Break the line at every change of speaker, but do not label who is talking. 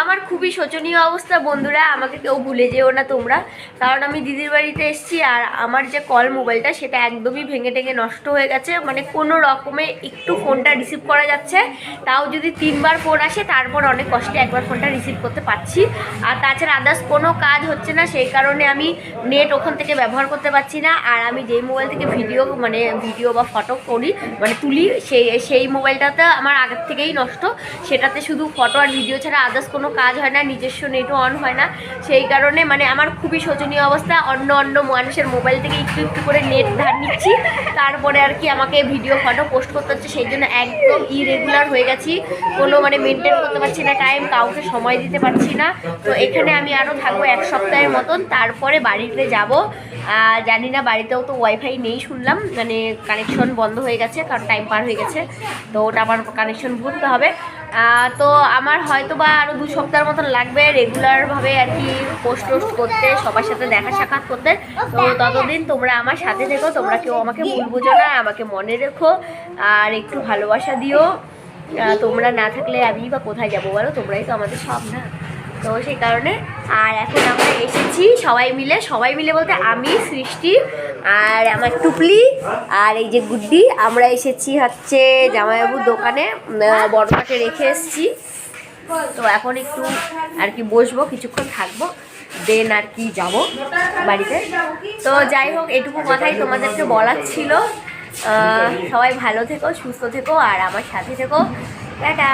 আমার খুবই শোচনীয় অবস্থা, বন্ধুরা, আমাকে কেউ ভুলে যেও না তোমরা। কারণ আমি দিদির বাড়িতে এসেছি আর আমার যে কল মোবাইলটা, সেটা একদমই ভেঙে টেঙে নষ্ট হয়ে গেছে। মানে কোনো রকমে একটু ফোনটা রিসিভ করা যাচ্ছে। তাও যদি তিনবার ফোন আসে, তারপর অনেক কষ্টে একবার ফোনটা রিসিভ করতে পারছি। আর তাছাড়া আদার্স কোনো কাজ হচ্ছে না, সেই কারণে আমি নেট ওখান থেকে ব্যবহার করতে পারছি না। আর আমি যেই মোবাইল থেকে ভিডিও মানে ভিডিও বা ফটো করি মানে তুলি, সেই সেই মোবাইলটাতে আমার আগের থেকেই নষ্ট। সেটাতে শুধু ফটো আর ভিডিও ছাড়া আদার্স কোনো কাজ হয় না, নিজস্ব নেটও অন হয় না। সেই কারণে মানে আমার খুবই শোচনীয় অবস্থা। অন্য অন্য মানুষের মোবাইল থেকে একটু একটু করে নেট ধার নিচ্ছি। তারপরে আর কি আমাকে ভিডিও ফটো পোস্ট করতে হচ্ছে, সেই জন্য একদম ইরেগুলার হয়ে গেছি। কোনো মানে মেনটেন করতে পারছি না টাইম কাউকে সময় দিতে পারছি না। তো এখানে আমি আরও থাকব এক সপ্তাহের মতন, তারপরে বাড়িতে যাব। জানি না, বাড়িতেও তো ওয়াইফাই নেই শুনলাম মানে কানেকশন বন্ধ হয়ে গেছে, কারণ টাইম পার হয়ে গেছে। তো ওটা আমার কানেকশন ভরতে হবে। তো আমার হয়তো বা আরও দু সপ্তাহের মতন লাগবে রেগুলারভাবে আর কি পোস্ট টোস্ট করতে, সবার সাথে দেখা সাক্ষাৎ করতে। তো ততদিন তোমরা আমার সাথে থেকো, তোমরা কেউ আমাকে ভুল বুঝো না, আমাকে মনে রেখো আর একটু ভালোবাসা দিও। তোমরা না থাকলে আমি বা কোথায় যাব বলো? তোমরাই তো আমাদের সব না? তো সেই কারণে আর এখন আমরা এসেছি সবাই মিলে সবাই মিলে বলতে আমি, সৃষ্টি আর আমার টুপলি আর এই যে গুড্ডি। আমরা এসেছি হচ্ছে জামাইবাবুর দোকানে বড়টাকে রেখে এসেছি। তো এখন একটু আর কি বসবো, কিছুক্ষণ থাকব, দেন আর কি যাব বাড়িতে। তো যাই হোক, এটুকু কথাই তোমাদেরকে বলার ছিল। সবাই ভালো থেকো, সুস্থ থেকো আর আমার সাথে থেকো। টাটা!